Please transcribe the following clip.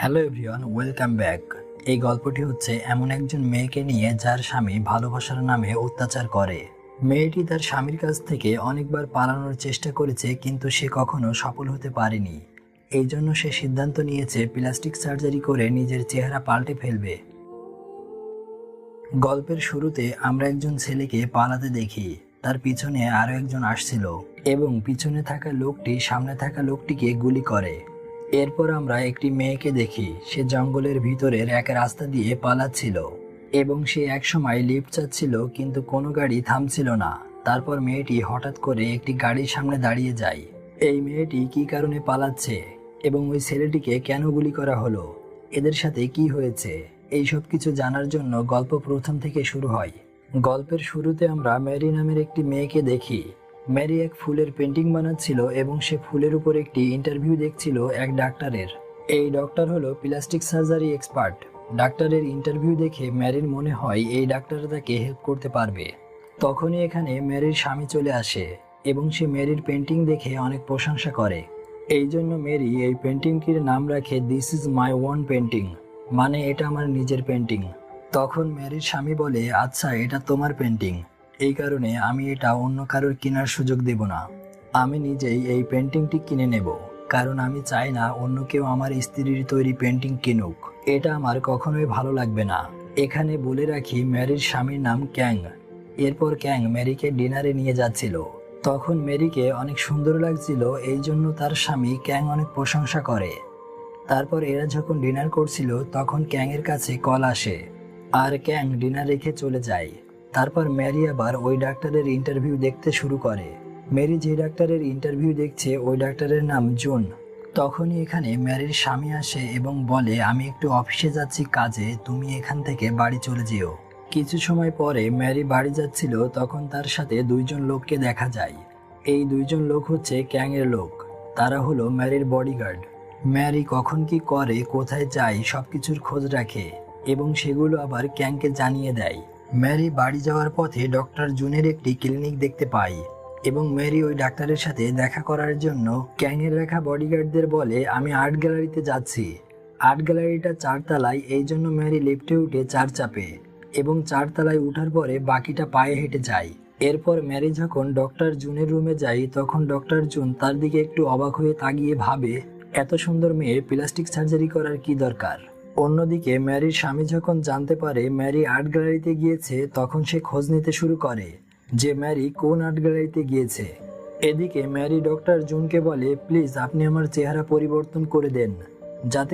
Hello everyone welcome back এই গল্পটি হচ্ছে এমন একজন মেয়েকে নিয়ে যার স্বামী ভালোবাসার নামে অত্যাচার করে। মেয়েটি তার স্বামীর কাছ থেকে অনেকবার পালানোর চেষ্টা করেছে, কিন্তু সে কখনো সফল হতে পারেনি। এই জন্য সে সিদ্ধান্ত নিয়েছে প্লাস্টিক সার্জারি করে নিজের চেহারা পাল্টে ফেলবে। গল্পের শুরুতে আমরা একজন ছেলেকে পালাতে দেখি। তার পিছনে আরও একজন আসছিল এবং পিছনে থাকা লোকটি, সামনে থাকা লোকটিকে গুলি করে। এরপর আমরা একটি মেয়েকে দেখি। সে জঙ্গলের ভিতরের এক রাস্তা দিয়ে পালাচ্ছিল এবং সে একসময় লিফট চাচ্ছিল, কিন্তু কোনো গাড়ি থামছিল না। তারপর মেয়েটি হঠাৎ করে একটি গাড়ির সামনে দাঁড়িয়ে যায়। এই মেয়েটি কী কারণে পালাচ্ছে এবং ওই ছেলেটিকে কেন গুলি করা হলো? এদের সাথে কি হয়েছে? এই সব কিছু জানার জন্য গল্প প্রথম থেকে শুরু হয়। গল্পের শুরুতে আমরা ম্যারি নামের একটি মেয়েকে দেখি। ম্যারি এক ফুলের পেন্টিং বানাচ্ছিল এবং সে ফুলের উপর একটি ইন্টারভিউ দেখছিল এক ডাক্তারের। এই ডক্টর হলো প্লাস্টিক সার্জারি এক্সপার্ট। ডাক্তারের ইন্টারভিউ দেখে ম্যারির মনে হয় এই ডাক্তার তাকে হেল্প করতে পারবে। তখনই এখানে ম্যারির স্বামী চলে আসে এবং সে ম্যারির পেন্টিং দেখে অনেক প্রশংসা করে। এই জন্য মেরি এই পেন্টিংটির নাম রাখে this is my one painting মানে এটা আমার নিজের পেন্টিং। তখন ম্যারির স্বামী বলে আচ্ছা এটা তোমার পেন্টিং। এই কারণে আমি এটা অন্য কারোর কেনার সুযোগ দেব না। আমি নিজেই এই পেন্টিংটি কিনে নেব, কারণ আমি চাই না অন্য কেউ আমার স্ত্রীর তৈরি পেন্টিং কিনুক। এটা আমার কখনোই ভালো লাগবে না। এখানে বলে রাখি, ম্যারির স্বামীর নাম ক্যাং। এরপর ক্যাং ম্যারিকে ডিনারে নিয়ে যাচ্ছিল। তখন মেরিকে অনেক সুন্দর লাগছিল, এই জন্য তার স্বামী ক্যাং অনেক প্রশংসা করে। তারপর এরা যখন ডিনার করছিল, তখন ক্যাংয়ের কাছে কল আসে। আর ক্যাং ডিনার রেখে চলে যায়। তারপর ম্যারি আবার ওই ডাক্তারের ইন্টারভিউ দেখতে শুরু করে। মেরি যে ডাক্তারের ইন্টারভিউ দেখছে, ওই ডাক্তারের নাম জুন। তখনই এখানে ম্যারির স্বামী আসে এবং বলে, আমি একটু অফিসে যাচ্ছি কাজে, তুমি এখান থেকে বাড়ি চলে যেও। কিছু সময় পরে ম্যারি বাড়ি যাচ্ছিল, তখন তার সাথে দুইজন লোককে দেখা যায়। এই দুইজন লোক হচ্ছে ক্যাংয়ের লোক। তারা হলো ম্যারির বডিগার্ড। ম্যারি কখন কি করে, কোথায় যায় সব কিছুর খোঁজ রাখে এবং সেগুলো আবার ক্যাংকে জানিয়ে দেয়। ম্যারি বাড়ি যাওয়ার পথে ডক্টর জুনের একটি ক্লিনিক দেখতে পায় এবং ম্যারি ওই ডাক্তারের সাথে দেখা করার জন্য ক্যাংয়ের রাখা বডিগার্ডদের বলে, আমি আর্ট গ্যালারিতে যাচ্ছি। আর্ট গ্যালারিটা চারতলায়, এই জন্য ম্যারি লিফটে উঠে চার চাপে এবং চারতলায় উঠার পরে বাকিটা পায়ে হেঁটে যায়। এরপর ম্যারি যখন ডক্টর জুনের রুমে যায়, তখন ডক্টর জুন তার দিকে একটু অবাক হয়ে তাগিয়ে ভাবে, এত সুন্দর মেয়ে, প্লাস্টিক সার্জারি করার কি দরকার? অন্যদিকে ম্যারির স্বামী যখন জানতে পারে ম্যারি আর্ট গ্যালারিতে গিয়েছে, তখন সে খোঁজ নিতে শুরু করে যে ম্যারি কোন আর্ট গ্যালারিতে গিয়েছে। এদিকে ম্যারি ডক্টর জুনকে বলে, প্লিজ, আপনি আমার চেহারা পরিবর্তন করে দেন, যাতে